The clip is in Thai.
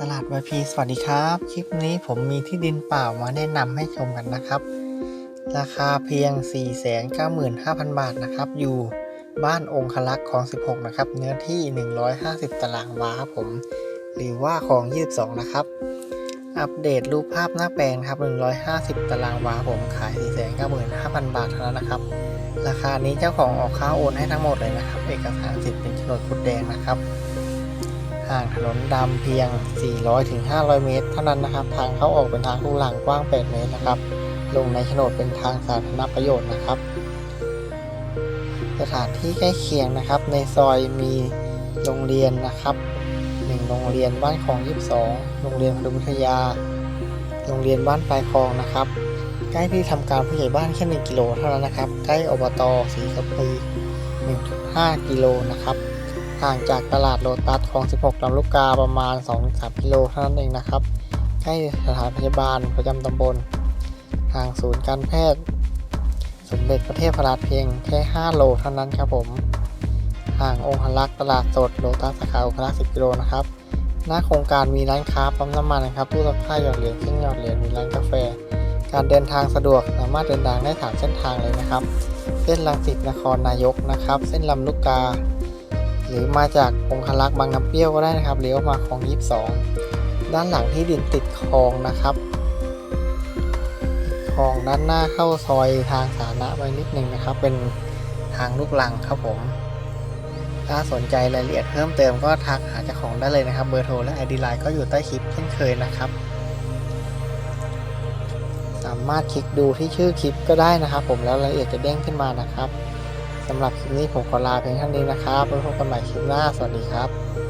ตลาดวายพีสวัสดีครับ คลิปนี้ผมมีที่ดินเปล่ามาแนะนำให้ชมกันนะครับ ราคาเพียง 495,000 บาทนะครับ อยู่บ้านองคลักษ์ของ 16 นะครับ เนื้อที่ 150 ตารางวาครับผม หรือว่าของ 22 นะครับ อัปเดตรูปภาพหน้าแปลงครับ 150 ตารางวาผมขาย 495,000 บาทเท่านั้นนะครับ ราคานี้เจ้าของออกค่าโอนให้ทั้งหมดเลยนะครับ เอกสารสิทธิ์เป็นโฉนดคุดแดงนะครับ ห่างถนนดำเพียง 400-500 เมตร เท่านั้นนะครับ ทางเข้าออกเป็นทางลูกหลังกว้าง 8 เมตรนะครับ ลงในโฉนดเป็นทางสาธารณประโยชน์นะครับ สถานที่ใกล้เคียงนะครับ ในซอยมีโรงเรียนนะครับ 1 โรงเรียนบ้านของ 22 โรงเรียนพดุงวิทยา โรงเรียนบ้านปลายคลองนะครับ ใกล้ที่ทำการผู้ใหญ่บ้านแค่1กิโลเท่านั้นนะครับ ใกล้อบตสีกะปี1.5 กิโลนะครับ ห่างจากตลาดโลตัสของ 16ลำลูกกาประมาณ 2-3 กิโลเท่านั้นเองนะครับ ใกล้สถานพยาบาลประจำตำบล ห่างศูนย์การแพทย์ สมเด็จพระเทพรัตน์เพียงแค่ 5 โลเท่านั้นครับผม ห่างองค์ลักษ์ตลาดสดโลตัสสาขาองค์ลักษ์10 กิโลนะครับ หน้าโครงการมีร้านค้าปั๊มน้ำมันนะครับตู้ซักผ้าหยอดเหรียญเครื่องหยอดเหรียญมีร้านกาแฟ การเดินทางสะดวกสามารถเดินทางได้สามเส้นทางเลยนะครับ เส้นลังสิตนครนายกนะครับ เส้นลำลูกกา หรือมาจากองคลักษ์บางน้ำเปรี้ยวก็ได้นะครับเลี้ยวมาคลอง22 ด้านหลังที่ดินติดคลองนะครับคลองด้านหน้าเข้าซอยทางสาธารณะไว้นิดนึงนะครับ เป็นทางลูกลังครับผม ถ้าสนใจรายละเอียดเพิ่มเติมก็ทักหาเจ้าของได้เลยนะครับ เบอร์โทรและ ID ไลน์ก็อยู่ใต้คลิปเช่นเคยนะครับ สามารถคลิกดูที่ชื่อคลิปก็ได้นะครับ ผมแล้วรายละเอียดจะเด้งขึ้นมานะครับ สำหรับคลิปนี้ผมขอลาเพียงเท่านี้นะครับไว้พบกันใหม่คลิปหน้า สวัสดีครับ